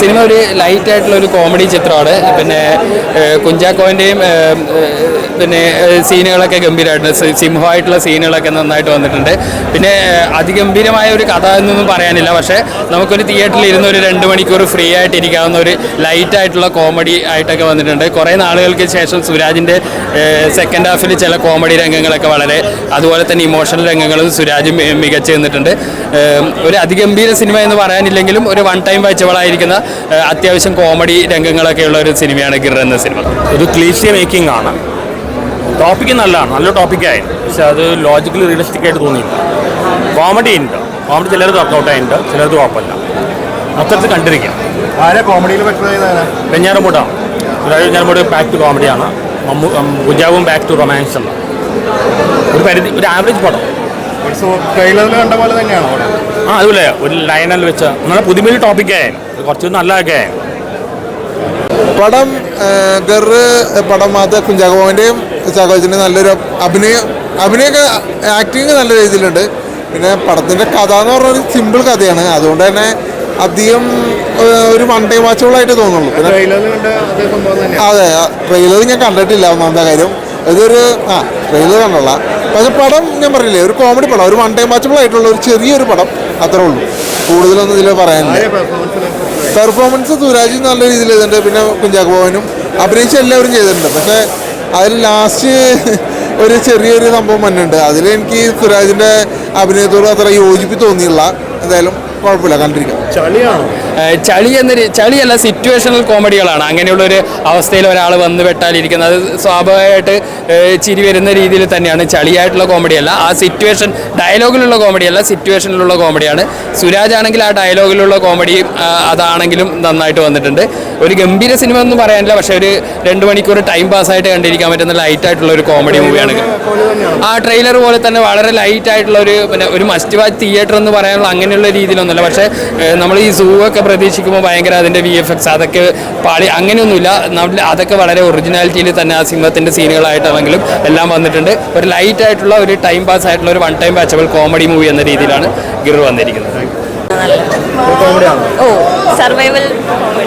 Cinema ഒരു light ആയിട്ടുള്ള ഒരു കോമഡി ചിത്രമാണ്. പിന്നെ കുഞ്ചാക്കോന്റെയും പിന്നെ സീനുകളൊക്കെ ഗംഭീരമായിട്ടുണ്ട് സിംഹമായിട്ടുള്ള സീനുകളൊക്കെ നന്നായിട്ട് വന്നിട്ടുണ്ട്. പിന്നെ അതിഗംഭീരമായ ഒരു കഥ എന്നൊന്നും പറയാനില്ല. പക്ഷേ നമുക്കൊരു തിയേറ്ററിൽ ഇരുന്ന് ഒരു രണ്ട് മണിക്കൂർ ഫ്രീ ആയിട്ട് ഇരിക്കാവുന്ന ഒരു ലൈറ്റ് ആയിട്ടുള്ള കോമഡി ആയിട്ടൊക്കെ വന്നിട്ടുണ്ട്. കുറേ നാളുകൾക്ക് ശേഷം സുരാജിന്റെ സെക്കൻഡ് ഹാഫിൽ ചില കോമഡി രംഗങ്ങളൊക്കെ വളരെ അതുപോലെ തന്നെ ഇമോഷണൽ രംഗങ്ങളും സുരാജ് മികച്ചു നിന്നിട്ടുണ്ട്. ഒരു അതിഗംഭീര സിനിമ എന്ന് പറയാനില്ലെങ്കിലും ഒരു വൺ ടൈം വായിച്ചവളായിരിക്കുന്ന ഏഹ് അത്യാവശ്യം കോമഡി രംഗങ്ങളൊക്കെ ഉള്ള ഒരു സിനിമയാണ് ഗിർ എന്ന സിനിമ. ഒരു ക്ലീസിയ മേക്കിംഗ് ആണ്. ടോപ്പിക്ക് നല്ലതാണ് നല്ല ടോപ്പിക്കായി പക്ഷെ അത് ലോജിക്കലി റിയലിസ്റ്റിക് ആയിട്ട് തോന്നിയില്ല. കോമഡി ഉണ്ട്. കോമഡി ചിലർക്ക് വർക്കൗട്ടായിട്ടുണ്ട് ചിലർക്ക് കുഴപ്പമില്ല. മൊത്തത്തിൽ കണ്ടിരിക്കാം. ആരെ കോമഡിയിൽ അതായത് വെഞ്ഞാറമൂട് ബാക്ക് ടു കോമഡിയാണ് മമ്മൂ കുഞ്ചാവും ബാക്ക് ടു റൊമാൻസ് ഉള്ള. ഒരു പരിധി ഒരു ആവറേജ് പടം. കണ്ട പോലെ തന്നെയാണോ അവിടെ? ആ അതുപോലെ. ഒരു ലൈനൽ വെച്ച. നല്ല പുതുമയിൽ ടോപ്പിക്കേ കുറച്ച് നല്ലതൊക്കെ പടം ഗറ് പടം മാത്രം കുഞ്ചാക്കോവിന്റെയും ചാക്കോച്ചിന്റെ നല്ലൊരു അഭിനയം അഭിനയൊക്കെ ആക്ടിങ് നല്ല രീതിയിലുണ്ട്. പിന്നെ പടത്തിന്റെ കഥ എന്ന് പറഞ്ഞൊരു സിമ്പിൾ കഥയാണ്. അതുകൊണ്ട് തന്നെ അധികം ഒരു വൺ ടൈം വാച്ചുകളായിട്ട് തോന്നുള്ളൂ പിന്നെ ട്രെയിലറിൽ കണ്ട അതേ സംഭവം അതെ ട്രെയിലർ ഞാൻ കണ്ടിട്ടില്ല ഒന്നാമത്തെ കാര്യം. ഇതൊരു ആ ട്രെയിലർ കണ്ടുള്ള പക്ഷെ പടം ഞാൻ പറഞ്ഞില്ലേ ഒരു കോമഡി പടം ഒരു വൺ ടൈം വാച്ചബിൾ ആയിട്ടുള്ള ഒരു ചെറിയൊരു പടം അത്രേ ഉള്ളൂ. കൂടുതലൊന്നും ഇതിൽ പറയാനില്ല. പെർഫോമൻസ് സുരാജി നല്ല രീതിയിൽ ചെയ്തിട്ടുണ്ട് പിന്നെ കുഞ്ചാക്ക് ഭവനും അഭിനയിച്ച് എല്ലാവരും ചെയ്തിട്ടുണ്ട്. പക്ഷേ അതിൽ ലാസ്റ്റ് ഒരു ചെറിയൊരു സംഭവം വന്നിട്ടുണ്ട്. അതിൽ എനിക്ക് സുരാജിന്റെ അഭിനയത്തോട് അത്ര യോജിപ്പ് തോന്നിയില്ല. എന്തായാലും കുഴപ്പമില്ല കണ്ടിരിക്കാം. ചളിയാണോ? ചളി എന്നൊരു ചളിയല്ല സിറ്റുവേഷണൽ കോമഡികളാണ് അങ്ങനെയുള്ള ഒരു അവസ്ഥയിൽ ഒരാൾ വന്ന് വെട്ടാലിരിക്കുന്നത് അത് സ്വാഭാവികമായിട്ട് ചിരി വരുന്ന രീതിയിൽ തന്നെയാണ്. ചളിയായിട്ടുള്ള കോമഡിയല്ല ആ സിറ്റുവേഷൻ ഡയലോഗിലുള്ള കോമഡിയല്ല സിറ്റുവേഷനിലുള്ള കോമഡിയാണ് സുരാജ് ആണെങ്കിൽ ആ ഡയലോഗിലുള്ള കോമഡി അതാണെങ്കിലും നന്നായിട്ട് വന്നിട്ടുണ്ട്. ഒരു ഗംഭീര സിനിമ ഒന്നും പറയാനില്ല. പക്ഷേ ഒരു രണ്ട് മണിക്കൂർ ടൈം പാസ്സായിട്ട് കണ്ടിരിക്കാൻ പറ്റുന്ന ലൈറ്റ് ആയിട്ടുള്ള ഒരു കോമഡി മൂവിയാണ് ആ ട്രെയിലർ പോലെ തന്നെ വളരെ ലൈറ്റ് ആയിട്ടുള്ള ഒരു പിന്നെ ഒരു മസ്റ്റ് വാച്ച് തിയേറ്റർ എന്ന് പറയാനുള്ള അങ്ങനെയുള്ള രീതിയിലൊന്നുമില്ല. പക്ഷേ നമ്മൾ ഈ സൂ ഒക്കെ പ്രതീക്ഷിക്കുമ്പോൾ ഭയങ്കര അതിന്റെ വി എഫ് എക്സ് അതൊക്കെ പാളി അങ്ങനെയൊന്നുമില്ല. നമ്മൾ അതൊക്കെ വളരെ ഒറിജിനാലിറ്റിയിൽ തന്നെ ആ സിംഹത്തിന്റെ സീനുകളായിട്ടാണെങ്കിലും എല്ലാം വന്നിട്ടുണ്ട്. ഒരു ലൈറ്റ് ആയിട്ടുള്ള ഒരു ടൈം പാസ് ആയിട്ടുള്ള ഒരു one time watchable comedy movie എന്ന രീതിയിലാണ് ഗിർ വന്നിരിക്കുന്നത്. ഓ സർവൈവൽ കോമഡി